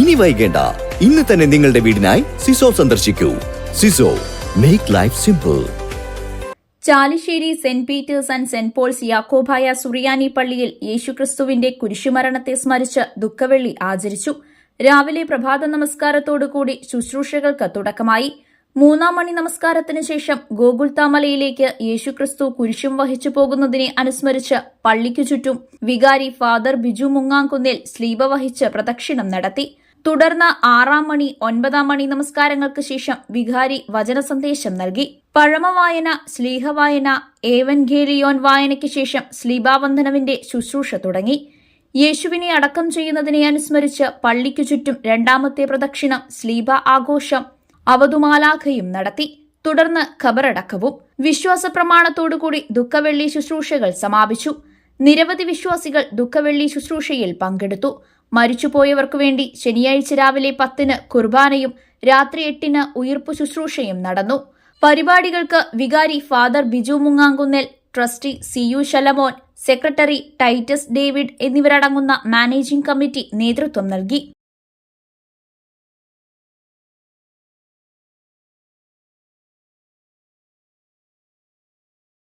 ഇനി വൈകേണ്ട. ഇന്ന് തന്നെ നിങ്ങളുടെ വീടിനായി സിസോ സന്ദർശിക്കൂ. സിസോ make life simple Chalissery saint Peter's and saint Paul's Yakobaya സുറിയാനി പള്ളിയിൽ യേശുക്രിസ്തുവിന്റെ കുരിശുമരണത്തെ സ്മരിച്ച് ദുഃഖവെള്ളി ആചരിച്ചു. രാവിലെ പ്രഭാത നമസ്കാരത്തോടുകൂടി ശുശ്രൂഷകൾക്ക് തുടക്കമായി. മൂന്നാം മണി നമസ്കാരത്തിന് ശേഷം ഗോകുൽത്താമലയിലേക്ക് യേശുക്രിസ്തു കുരിശും വഹിച്ചു പോകുന്നതിനെ അനുസ്മരിച്ച് പള്ളിക്കു ചുറ്റും വികാരി ഫാദർ ബിജു മുങ്ങാങ്കുന്നിൽ സ്ലീബ വഹിച്ച് പ്രദക്ഷിണം നടത്തി. തുടർന്ന് ആറാം മണി ഒൻപതാം മണി നമസ്കാരങ്ങൾക്ക് ശേഷം വികാരി വചന സന്ദേശം നൽകി. പഴമവായന സ്ലീഹവായന സ്ലീഹ വായന ഏവൻഗേലിയോൻ വായനയ്ക്ക് ശേഷം സ്ലീബാവന്ദനവിന്റെ ശുശ്രൂഷ തുടങ്ങി. യേശുവിനെ അടക്കം ചെയ്യുന്നതിനെ അനുസ്മരിച്ച് പള്ളിക്കു ചുറ്റും രണ്ടാമത്തെ പ്രദക്ഷിണം സ്ലീബ ആഘോഷം അവതുമാലാഖയും നടത്തി. തുടർന്ന് ഖബറടക്കവും. വിശ്വാസ പ്രമാണത്തോടുകൂടി ദുഃഖവെള്ളി ശുശ്രൂഷകൾ സമാപിച്ചു. നിരവധി വിശ്വാസികൾ ദുഃഖവെള്ളി ശുശ്രൂഷയിൽ പങ്കെടുത്തു. മരിച്ചുപോയവർക്കു വേണ്ടി ശനിയാഴ്ച രാവിലെ പത്തിന് കുർബാനയും രാത്രി എട്ടിന് ഉയിർപ്പു ശുശ്രൂഷയും നടന്നു. പരിപാടികൾക്ക് വികാരി father Biju Mungankunnel trustee C U Shalamon secretary Titus David എന്നിവരടങ്ങുന്ന മാനേജിംഗ് കമ്മിറ്റി നേതൃത്വം നൽകി.